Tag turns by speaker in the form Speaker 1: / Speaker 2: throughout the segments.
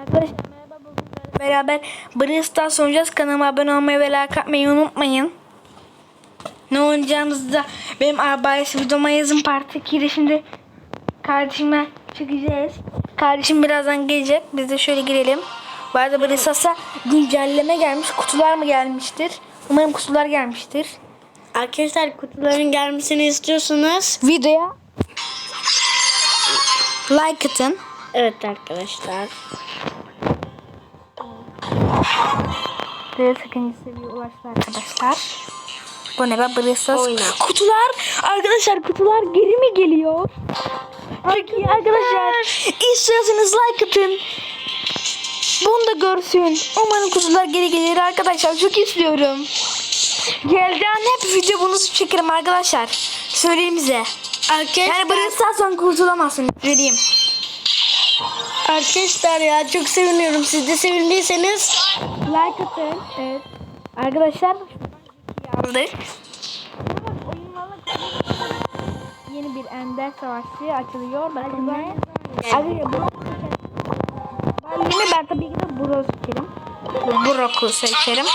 Speaker 1: Arkadaşlar merhaba bugün beraber Brawl Stars oynayacağız. Kanalıma abone olmayı ve like atmayı unutmayın. Ne oynayacağımızı da benim abayesi videoma yazın parti 2'de şimdi kardeşimle çekeceğiz. Kardeşim birazdan gelecek. Biz de şöyle girelim. Bu arada Brawl Stars'a güncelleme gelmiş. Kutular mı gelmiştir? Umarım kutular gelmiştir.
Speaker 2: Arkadaşlar kutuların gelmesini istiyorsanız
Speaker 1: Videoya like atın.
Speaker 2: evet arkadaşlar.
Speaker 1: Böyle sakıncı seviye ulaştı arkadaşlar. Bu ne be?
Speaker 2: Oyna.
Speaker 1: Kutular arkadaşlar kutular geri mi geliyor? Çok iyi arkadaşlar. İstiyorsanız like atın. Bunu da görsün. Umarım kutular geri gelir arkadaşlar. Çok istiyorum. Gelden hep video bunu çekerim arkadaşlar. Söyleyeyim size.
Speaker 2: Arkadaşlar,
Speaker 1: Yani Bristol son kurtulamazsın. Vereyim.
Speaker 2: Arkadaşlar ya çok seviniyorum. Siz de sevindiyseniz
Speaker 1: Like atın. Evet. Arkadaşlar aldık. Yeni bir ender savaşçı açılıyor. Bakın ben. Arkadaşlar Ben yine ben tabii ki de Brock seçerim. Brock'u seçerim.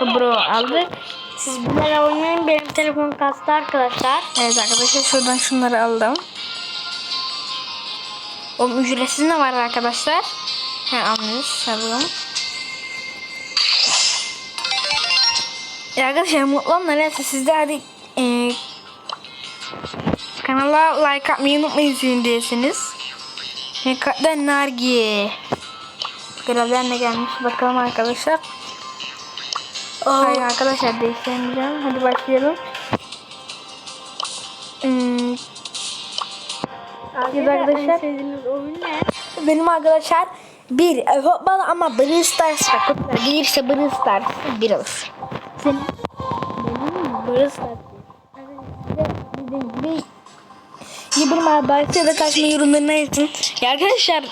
Speaker 1: Bro aldık.
Speaker 2: siz bunları oynayın. Benim telefon kastı arkadaşlar.
Speaker 1: Evet arkadaşlar şuradan şunları aldım. O ücretsiz ne var arkadaşlar? He anlıyoruz. Alalım. Ya arkadaşlar mutlu olun. Neyse siz de hadi e, kanala like atmayı unutmayın sizin diyesiniz. E, Katlen Nargi. Görevler ne gelmiş bakalım arkadaşlar. Hayır arkadaşlar değiştirmeyeceğim. Hadi başlayalım.
Speaker 2: Arkadaşlar,
Speaker 1: arkadaşlar.
Speaker 2: sevdiğiniz oyun ne?
Speaker 1: benim arkadaşlar bir e, futbol ama Brawl Stars'ta kutular gelirse Brawl Stars bir olur. Senin benim Brawl Stars. Dediğim gibi ya benim abartı ya da kaçma yorumlarına yazın. Ya arkadaşlar?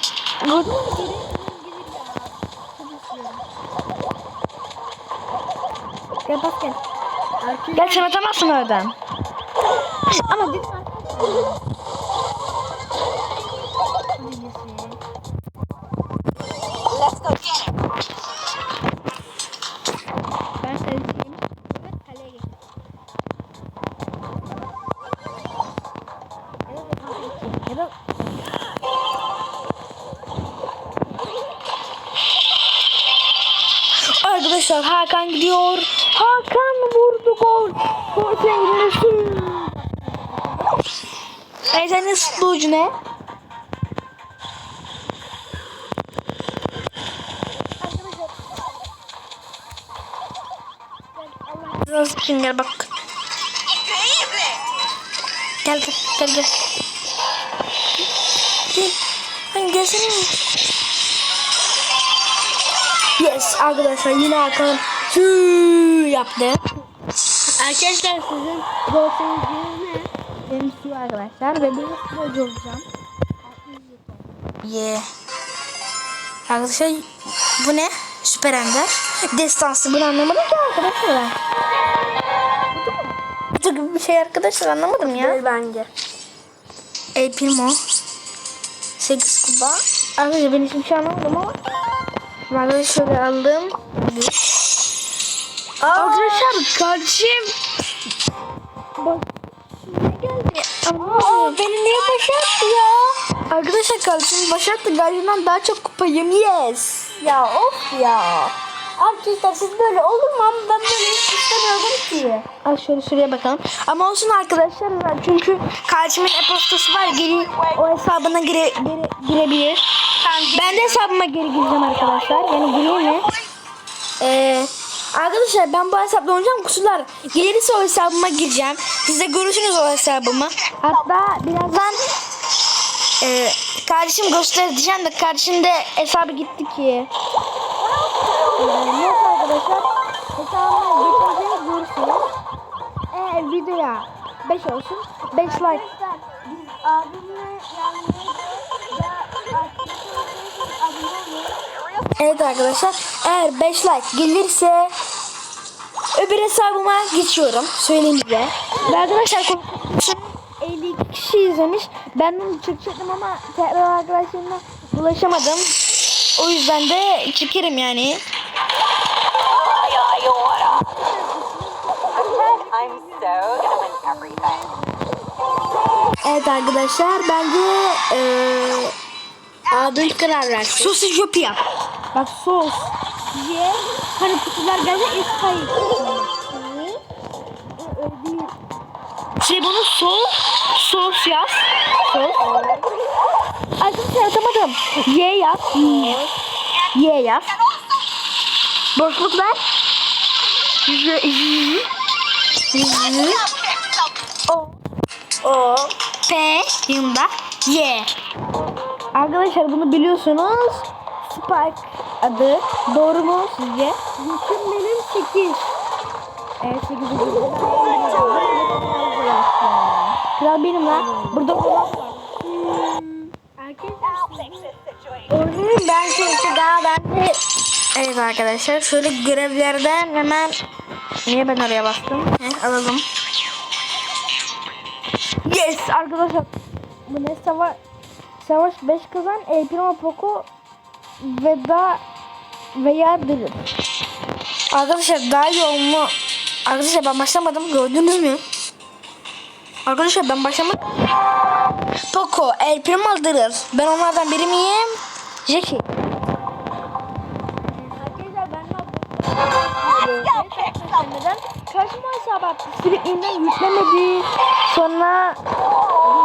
Speaker 1: Gel bak gel. Gel sen atamazsın oradan. Ama bir gol. Gol sevgilisi. Ay sen ne? Nasıl gel bak. Gel gel gel gel. Gel. Hani gelsene. Yes arkadaşlar yine Hakan yaptı.
Speaker 2: Arkadaşlar sizin sevinciniz ne?
Speaker 1: Benim su arkadaşlar ve bir futbolcu olacağım. Yeah. Arkadaşlar bu ne? Süper Ender. Destansı bunu anlamadım ki arkadaşlar ben. Bu gibi bir şey arkadaşlar anlamadım ya.
Speaker 2: Değil bence.
Speaker 1: El Primo. 8 kuba. Arkadaşlar ben hiçbir şey anlamadım ama. Arkadaşlar şöyle Arkadaşlar kardeşim. Bak. Geldi? Aa, beni niye başarttı ya? Arkadaşlar kardeşim başarttı. Galiba daha çok kupayım. Yes.
Speaker 2: Ya of ya. Arkadaşlar siz böyle olur mu? Ama ben böyle hiç istemiyordum ki.
Speaker 1: Al şöyle şuraya bakalım. Ama olsun arkadaşlar çünkü kardeşimin e-postası var. Geri o hesabına gire, gire, girebilir. Ben de hesabıma geri gireceğim arkadaşlar. Yani gireyim mi? Ee, arkadaşlar ben bu hesapla oynayacağım. Kutular gelirse o hesabıma gireceğim. Siz de görürsünüz o hesabımı. Hatta birazdan e, kardeşim göstereceğim de kardeşim de hesabı gitti ki. Ee, neyse arkadaşlar. Hesabıma geçeceğiz görürsünüz. Eğer videoya 5 olsun. 5 like.
Speaker 2: Biz abimle yani
Speaker 1: Evet arkadaşlar eğer 5 like gelirse öbür hesabıma geçiyorum. Söyleyeyim size. Ve arkadaşlar konuşmasını 52 kişi izlemiş. Ben onu çekecektim ama tekrar arkadaşlarımla ulaşamadım. O yüzden de çekerim yani.
Speaker 2: Evet arkadaşlar bence eee abim karar versin.
Speaker 1: Sosis yap.
Speaker 2: Bak sos. Ye. Hani kutular gelince ilk kayıp.
Speaker 1: Şey bunu sos, sos yaz. Sos. Arkadaşlar atamadım. Y yaz. Y yaz. Boşluk ver. Y, y, y. O. O. P. Yanında. Y. Arkadaşlar bunu biliyorsunuz. Spike adı. Doğru mu sizce?
Speaker 2: Yaşım benim 8.
Speaker 1: Evet 8. Kral benim lan. Burada olan
Speaker 2: Oyunun ben çünkü daha ben de
Speaker 1: Evet arkadaşlar şöyle görevlerden hemen niye ben oraya bastım? Heh, alalım. Yes arkadaşlar. Bu ne savaş? Savaş 5 kazan El Primo Poco ve da veya Dırır. Arkadaşlar daha olma. Arkadaşlar ben başlamadım gördünüz mü? Arkadaşlar ben başlamadım. Poco, El Primo Dırır. Ben onlardan biri miyim? Jackie. Karşıma hesabı attı. Sürekliğinden yüklemedi. Sonra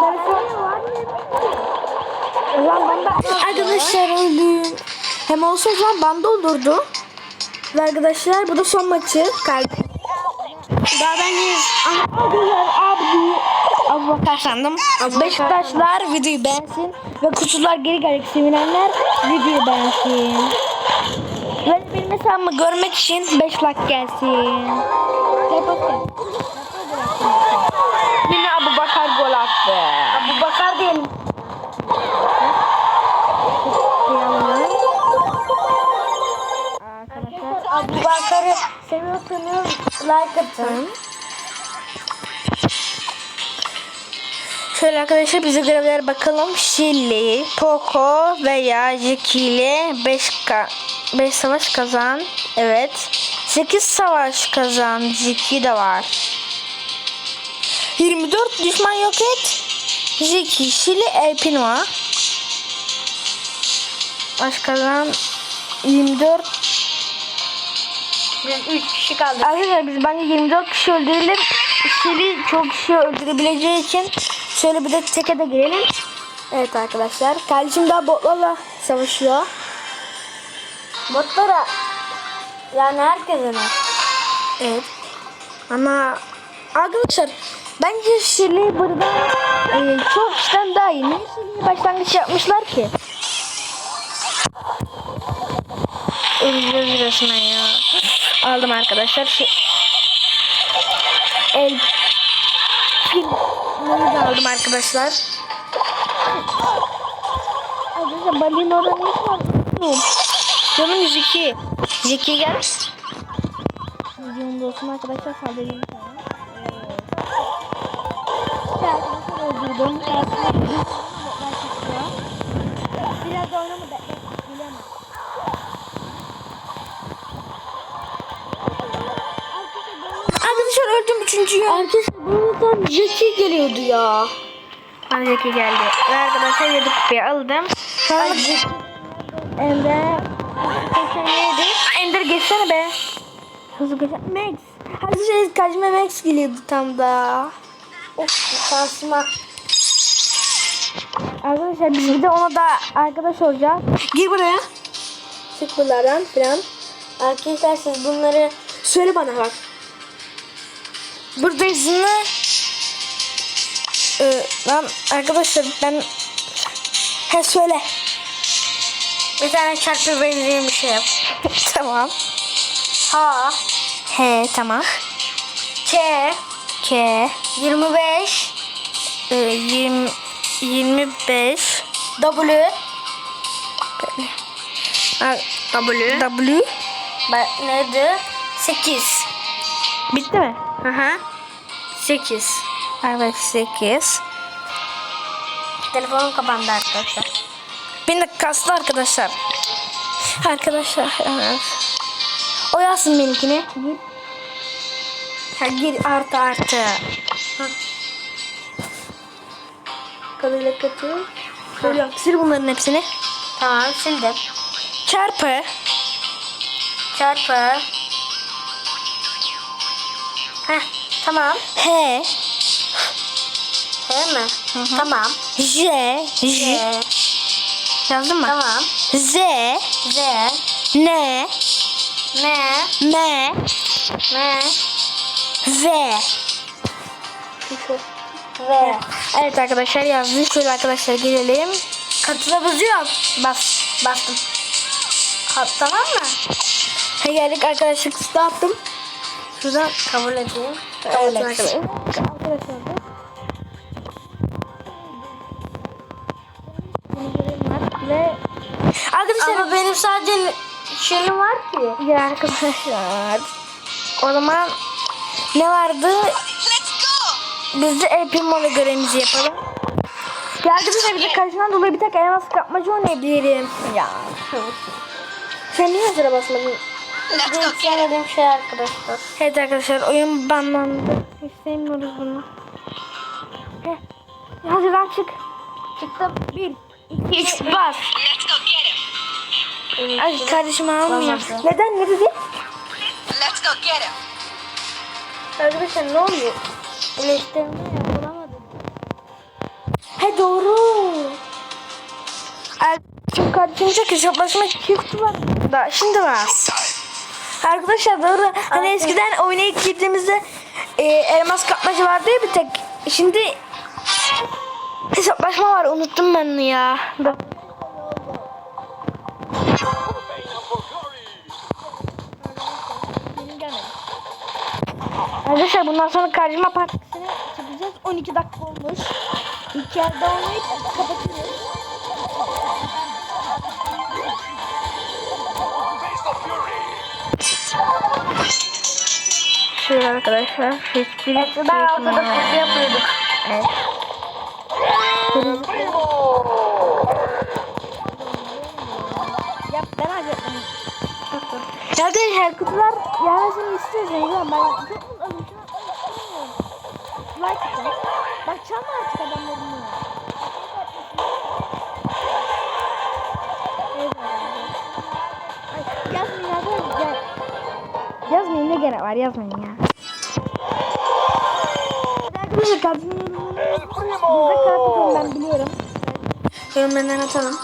Speaker 1: telefon Ulan banda arkadaşlar öldüm. Hem olsa zaman banda olurdu. Ve arkadaşlar bu da son maçı. Kalp. Daha ben yüz. Arkadaşlar abdi. Abu Bakar sandım. Beşiktaşlar videoyu beğensin. Ve kutular geri gelecek sevinenler videoyu beğensin. Ve benim hesabımı görmek için 5 like gelsin. Yine
Speaker 2: seviyorsanız like atın.
Speaker 1: Şöyle arkadaşlar bize görevlere bakalım. Şili, Poco veya Jackie ile 5 5 savaş kazan. Evet. 8 savaş kazan. Jackie de var. 24 düşman yok et. Jackie, Şili, Elpin var. Baş kazan 24
Speaker 2: Biz 3 kişi kaldık.
Speaker 1: Arkadaşlar biz bence 24 kişi öldürelim. Şili çok kişi öldürebileceği için şöyle bir de teke de girelim. Evet arkadaşlar. Kardeşim daha botlarla savaşıyor.
Speaker 2: Botlara yani herkese ne?
Speaker 1: Evet. Ama arkadaşlar bence Şili burada e, çok kişiden daha iyi. Niye Şili'ye başlangıç yapmışlar ki? Öleceğiz resmen ya. Aldım arkadaşlar. Şu... El... Bunu da aldım arkadaşlar. Arkadaşlar balin orada ne var? Canım Zeki. Zeki gel. Videonun olsun arkadaşlar saldırayım sana. Arkadaşlar öldürdüm.
Speaker 2: Biraz da
Speaker 1: Öldüm üçüncüyü.
Speaker 2: Arkadaşlar buradan Jackie geliyordu ya.
Speaker 1: Bana Zeki geldi. Ve arkadaşlar 7 kupayı aldım. Sonra neydi? Ender geçsene be. Hızlı geçsene. Max. Arkadaşlar karşıma Max geliyordu tam da.
Speaker 2: of karşıma
Speaker 1: Arkadaşlar biz bir de ona da arkadaş olacağız. Gir buraya.
Speaker 2: çık bunlardan filan. Arkadaşlar siz bunları
Speaker 1: Söyle bana bak. Burada izinli. Ee, lan arkadaşlar ben... He söyle.
Speaker 2: bir tane çarpı benzeyen bir şey yap.
Speaker 1: tamam.
Speaker 2: Ha,
Speaker 1: He tamam.
Speaker 2: K,
Speaker 1: K.
Speaker 2: 25,
Speaker 1: Ee, 20, 25.
Speaker 2: W,
Speaker 1: Ha,
Speaker 2: W,
Speaker 1: W.
Speaker 2: Ba- neydi? 8.
Speaker 1: Bitti mi?
Speaker 2: Aha. 8.
Speaker 1: Evet 8.
Speaker 2: Telefonum kapandı arkadaşlar.
Speaker 1: Beni de kastı arkadaşlar. Arkadaşlar evet. O yazsın benimkini. Gir. Ha, gir artı artı. Kadıyla katı. Şöyle sil bunların hepsini.
Speaker 2: Tamam sildim.
Speaker 1: Çarpı.
Speaker 2: Çarpı. Heh tamam.
Speaker 1: H.
Speaker 2: He mi? Tamam.
Speaker 1: J. J. Yazdın mı?
Speaker 2: Tamam.
Speaker 1: Z.
Speaker 2: Z.
Speaker 1: N.
Speaker 2: M.
Speaker 1: M.
Speaker 2: M.
Speaker 1: V.
Speaker 2: V.
Speaker 1: Evet arkadaşlar yazdım. Şöyle arkadaşlar gelelim.
Speaker 2: Katıla basıyorum.
Speaker 1: Bas. Bastım.
Speaker 2: Kat tamam mı?
Speaker 1: Ha, geldik arkadaşlar kısıtlı attım. Şuradan
Speaker 2: Kabul edeyim.
Speaker 1: Evet
Speaker 2: Kabul et.
Speaker 1: arkadaşlar. Da. Ve arkadaşlar
Speaker 2: Ama benim sadece şeyim var ki.
Speaker 1: ya arkadaşlar o zaman ne vardı? Biz de El Primo'la görevimizi yapalım. Ya arkadaşlar bir de karşıdan dolayı bir tek elmas kapmaca oynayabilirim. Ya. Sen niye sıra basmadın?
Speaker 2: Benim sevmediğim şey arkadaşlar.
Speaker 1: Evet arkadaşlar oyun banlandı. Hiç sevmiyoruz bunu. Heh. Hazırdan çık. Çıktım. Bir, iki, üç, bas. Ay kardeşim almıyor. Neden? Ne dedi?
Speaker 3: Let's go get him.
Speaker 1: Arkadaşlar ne oluyor?
Speaker 2: İyileştirme yapılamadı.
Speaker 1: He doğru. Şimdi kardeşim çok hesaplaşma iki kutu var. Da şimdi var. Arkadaşlar doğru. Hani eskiden oynayıp girdiğimizde e, elmas kapmaca vardı ya bir tek. Şimdi hesaplaşma var. Unuttum ben onu ya. Da. Arkadaşlar bundan sonra karşıma partisine çıkacağız. 12 dakika olmuş. İki yerde oynayıp kapatırız. Şöyle arkadaşlar. Hiçbir
Speaker 2: Eskiden altıda kutu yapıyorduk.
Speaker 1: Evet. Yap ben alacaktım. Ya arkadaşlar kutular gelmesini istiyoruz. Yani ben. Şuna like. Bak çalma artık adamların gerek var yazmayın ya. Arkadaşlar kartını Burada kartı ben biliyorum. Yorumlarından atalım.